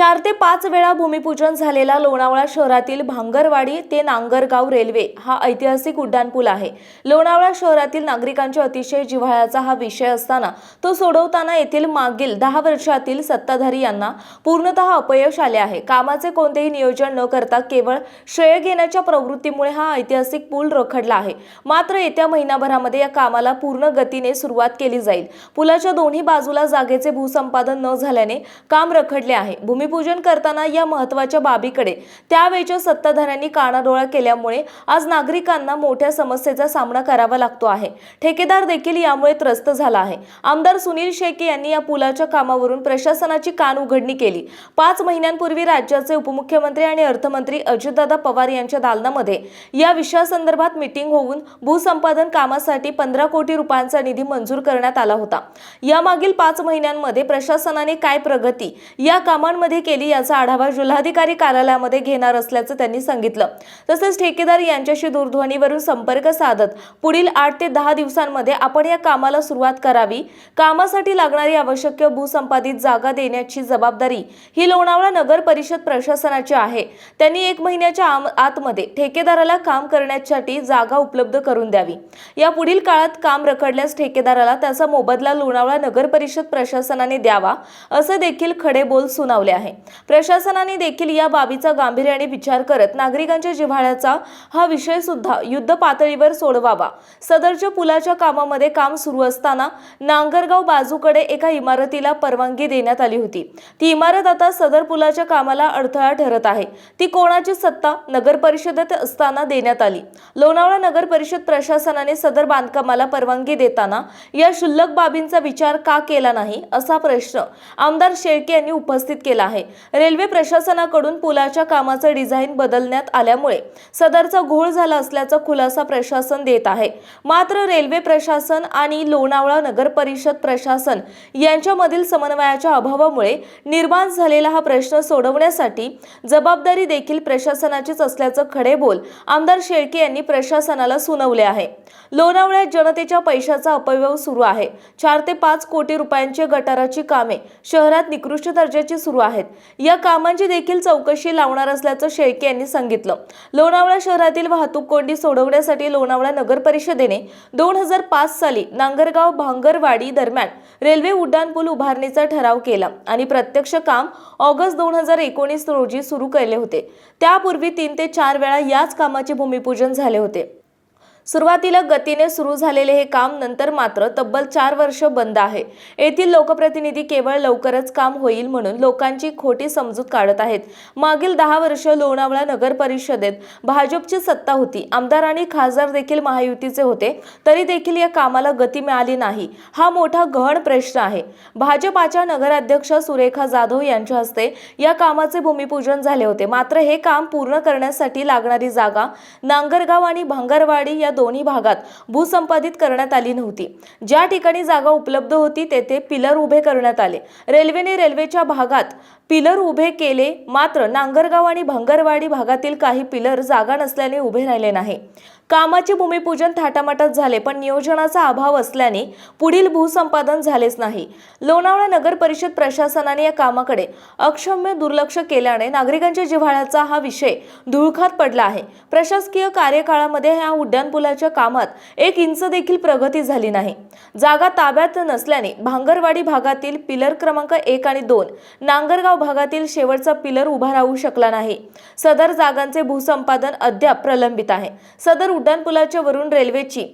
चार ते पाच वेळा भूमिपूजन झालेला लोणावळा शहरातील भांगरवाडी ते नांगरगाव रेल्वे हा ऐतिहासिक उड्डाणपूल आहे. लोणावळा शहरातील नागरिकांच्या अतिशय जिव्हाळ्याचा हा विषय असताना तो सोडवताना येथील मागील दहा वर्षातील सत्ताधारी यांना पूर्णतः अपयश आले आहे. कामाचे कोणतेही नियोजन न करता केवळ श्रेय घेण्याच्या प्रवृत्तीमुळे हा ऐतिहासिक पूल रखडला आहे. मात्र येत्या महिनाभरामध्ये या कामाला पूर्ण गतीने सुरुवात केली जाईल. पुलाच्या दोन्ही बाजूला जागेचे भूसंपादन न झाल्याने काम रखडले आहे. भूमिपूजन करताना या महत्त्वाच्या बाबीकडे. त्यावेळच्या सत्ताधाऱ्यांनी कानाडोळा केल्यामुळे आज नागरिकांना मोठ्या समस्येचा सामना करावा लागतो आहे. ठेकेदार देखील यामुळे त्रस्त झाला आहे. आमदार सुनील शेके यांनी या पुलाच्या कामावरून प्रशासनाची कान उघडणी केली. पाच महिन्यांपूर्वी राज्याचे उपमुख्यमंत्री आणि अर्थमंत्री अजितदादा पवार यांच्या दालनामध्ये या विषयासंदर्भात मिटिंग होऊन भूसंपादन कामासाठी पंधरा कोटी रुपयांचा निधी मंजूर करण्यात आला होता. यामागील पाच महिन्यांमध्ये प्रशासनाने काय प्रगती या कामांमध्ये केली याचा आढावा जिल्हाधिकारी कार्यालयामध्ये घेणार असल्याचं त्यांनी सांगितलं. तसंच ठेकेदार यांच्याशी दूरध्वनीवरून संपर्क साधत पुढील आठ ते दहा दिवसांमध्ये आपण या कामाला सुरुवात करावी. कामासाठी लागणारी आवश्यक भूसंपादित जागा देण्याची जबाबदारी ही लोणावळा नगर परिषद प्रशासनाची आहे. त्यांनी एक महिन्याच्या आतमध्ये ठेकेदाराला काम करण्यासाठी जागा उपलब्ध करून द्यावी. या पुढील काळात काम रखडल्यास ठेकेदाराला त्याचा मोबदला लोणावळा नगर परिषद प्रशासनाने द्यावा असं देखील खडे बोल सुनावले आहे. प्रशासनाने देखील या बाबीचा गांभीर्याने विचार करत नागरिकांच्या जिव्हाळ्याचा हा विषय सुद्धा युद्ध पातळीवर सोडवावा. सदरच्या पुलाच्या कामामध्ये काम सुरू असताना नांगरगाव बाजूकडे एका इमारतीला परवानगी देण्यात आली होती. ती इमारत आता सदर पुलाच्या कामाला अडथळा ठरत आहे. ती कोणाची सत्ता नगर परिषदेत असताना देण्यात आली. लोणावळा नगर परिषद प्रशासनाने सदर बांधकामाला परवानगी देताना या क्षुल्लक बाबींचा विचार का केला नाही असा प्रश्न आमदार शेळके यांनी उपस्थित केला आहे. रेल्वे प्रशासनाकडून पुलाच्या कामाचं डिझाईन बदलण्यात आल्यामुळे सदरचा घोळ झाला असल्याचा खुलासा प्रशासन देत आहे. मात्र रेल्वे प्रशासन आणि लोणावळा नगर परिषद प्रशासन यांच्यामधील समन्वयाच्या अभावामुळे निर्माण झालेला हा प्रश्न सोडवण्यासाठी जबाबदारी देखील प्रशासनाचीच असल्याचं खडे बोल आमदार शेळके यांनी प्रशासनाला सुनावले आहे. लोणावळ्यात जनतेच्या पैशाचा अपव्यय सुरू आहे. चार ते पाच कोटी रुपयांची गटाराची कामे शहरात निकृष्ट दर्जाची सुरू आहेत. या कामांची देखील चौकशी लावणार असल्याचं शेळके यांनी सांगितलं. लोणावळा शहरातील वाहतूक कोंडी सोडवण्यासाठी लोणावळा नगर परिषदेने दोन हजार पाच साली नांगरगाव भांगरवाडी दरम्यान रेल्वे उड्डाणपूल उभारणीचा ठराव केला आणि प्रत्यक्ष काम ऑगस्ट दोन हजार एकोणीस रोजी सुरू केले होते. त्यापूर्वी तीन ते चार वेळा याच कामाचे भूमिपूजन झाले होते. सुरुवातीला गतीने सुरू झालेले हे काम नंतर मात्र तब्बल चार वर्ष बंद आहे. येथील लोकप्रतिनिधी केवळ लवकरच काम होईल म्हणून लोकांची खोटी समजूत काढत आहेत. मागील दहा वर्ष लोणावळा नगर परिषदेत भाजपची सत्ता होती. आमदार आणि खासदार देखील महायुतीचे होते तरी देखील या कामाला गती मिळाली नाही. हा मोठा गहन प्रश्न आहे. भाजपाच्या नगराध्यक्ष सुरेखा जाधव यांच्या हस्ते या कामाचे भूमिपूजन झाले होते. मात्र हे काम पूर्ण करण्यासाठी लागणारी जागा नांगरगाव आणि भांगरवाडी या दोन्ही भागात भूसंपादित करण्यात आली नव्हती. ज्या ठिकाणी जागा उपलब्ध होती तेथे पिलर उभे करण्यात आले. रेल्वेने रेल्वेच्या भागात पिलर उभे केले मात्र नांगरगाव आणि भंगरवाडी भागातील काही पिलर जागा नसल्याने उभे राहिले नाही. कामाचे भूमिपूजन थाटामाटात झाले पण नियोजनाचा अभाव असल्याने पुढील भूसंपादन झालेच नाही. लोणावळा नगर परिषद प्रशासनाने या कामाकडे अक्षम्य दुर्लक्ष केल्याने नागरिकांच्या जिव्हाळ्याचा हा विषय धुळखात पडला आहे. प्रशासकीय कार्यकाळामध्ये ह्या उड्डाणपुलाच्या कामात एक इंच देखील प्रगती झाली नाही. जागा ताब्यात नसल्याने भांगरवाडी भागातील पिलर क्रमांक एक आणि दोन नांगरगाव भागातील शेवटचा पिलर उभा राहू शकला नाही. सदर जागांचे भूसंपादन अद्याप प्रलंबित आहे. सदर उड्डाणपुलाच्या वरून रेल्वेची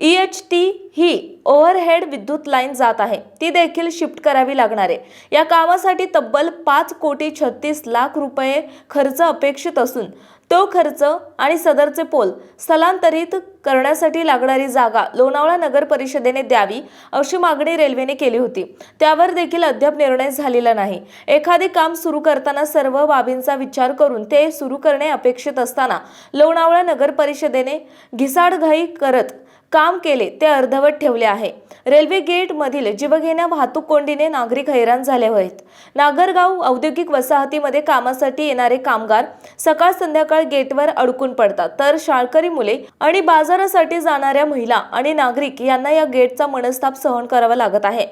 ई एच टी ही ओव्हरहेड विद्युत लाईन जात आहे. ती देखील शिफ्ट करावी लागणार आहे. या कामासाठी तब्बल पाच कोटी छत्तीस लाख रुपये खर्च अपेक्षित असून तो खर्च आणि सदरचे पोल स्थलांतरित करण्यासाठी लागणारी जागा लोणावळा नगर परिषदेने द्यावी अशी मागणी रेल्वेने केली होती. त्यावर देखील अद्याप निर्णय झालेला नाही. एखादे काम सुरू करताना सर्व बाबींचा विचार करून ते सुरू करणे अपेक्षित असताना लोणावळा नगर परिषदेने घिसाडघाई करत काम केले ते अर्धवट ठेवले आहे. रेल्वे गेटमधील जीवघेण्या वाहतूक कोंडीने नागरिक हैराण झाले आहेत. नागरगाव औद्योगिक वसाहतीमध्ये कामासाठी येणारे कामगार सकाळ संध्याकाळ गेटवर अडकून पडतात. तर शाळकरी मुले आणि बाजारासाठी जाणाऱ्या महिला आणि नागरिक यांना या गेटचा मनस्ताप सहन करावा लागत आहे.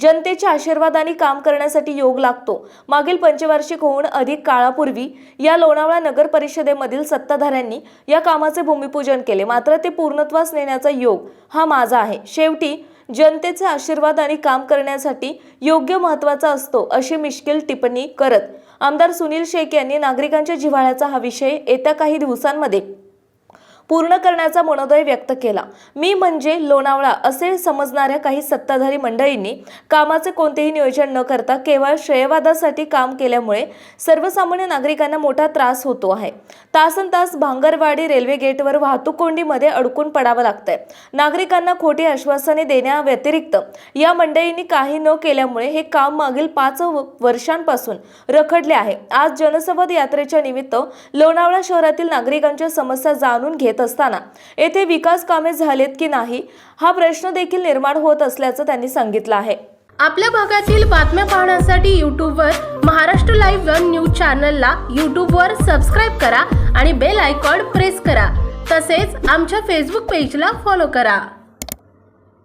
जनतेच्या आशीर्वादाने काम करण्यासाठी योग लागतो. मागील पंचवार्षिक होऊन अधिक काळापूर्वी या लोणावळा नगर परिषदेमधील सत्ताधाऱ्यांनी या कामाचे भूमिपूजन केले. मात्र ते पूर्णत्वास नेण्याचा योग हा माझा आहे. शेवटी जनतेचे आशीर्वाद आणि काम करण्यासाठी योग्य महत्त्वाचा असतो अशी मिश्किल टिप्पणी करत. आमदार सुनील शेख यांनी नागरिकांच्या जिव्हाळ्याचा हा विषय येत्या काही दिवसांमध्ये पूर्ण करण्याचा मनोदय व्यक्त केला. मी म्हणजे लोणावळा असे समजणाऱ्या काही सत्ताधारी मंडळींनी कामाचे कोणतेही नियोजन न करता केवळ श्रेयवादासाठी काम केल्यामुळे सर्वसामान्य नागरिकांना मोठा त्रास होतो आहे. तासन तास भांगरवाडी रेल्वे गेटवर वाहतूक कोंडीमध्ये अडकून पडावं लागतंय. नागरिकांना खोटी आश्वासने देण्याव्यतिरिक्त या मंडळींनी काही न केल्यामुळे हे काम मागील पाच व- वर्षांपासून रखडले आहे. आज जनसंवाद यात्रेच्या निमित्त लोणावळा शहरातील नागरिकांच्या समस्या जाणून घेत असताना. येथे विकास कामे झालेत की नाही हा प्रश्न देखील निर्माण होत असल्याचं त्यांनी सांगितलं आहे. आपल्या भागातील बातम्या पाहण्यासाठी यूट्यूबवर महाराष्ट्र लाईव्ह वन न्यूज चॅनलला यूट्यूबवर सबस्क्राईब करा आणि बेल आयकॉन प्रेस करा. तसेच आमच्या फेसबुक पेजला फॉलो करा.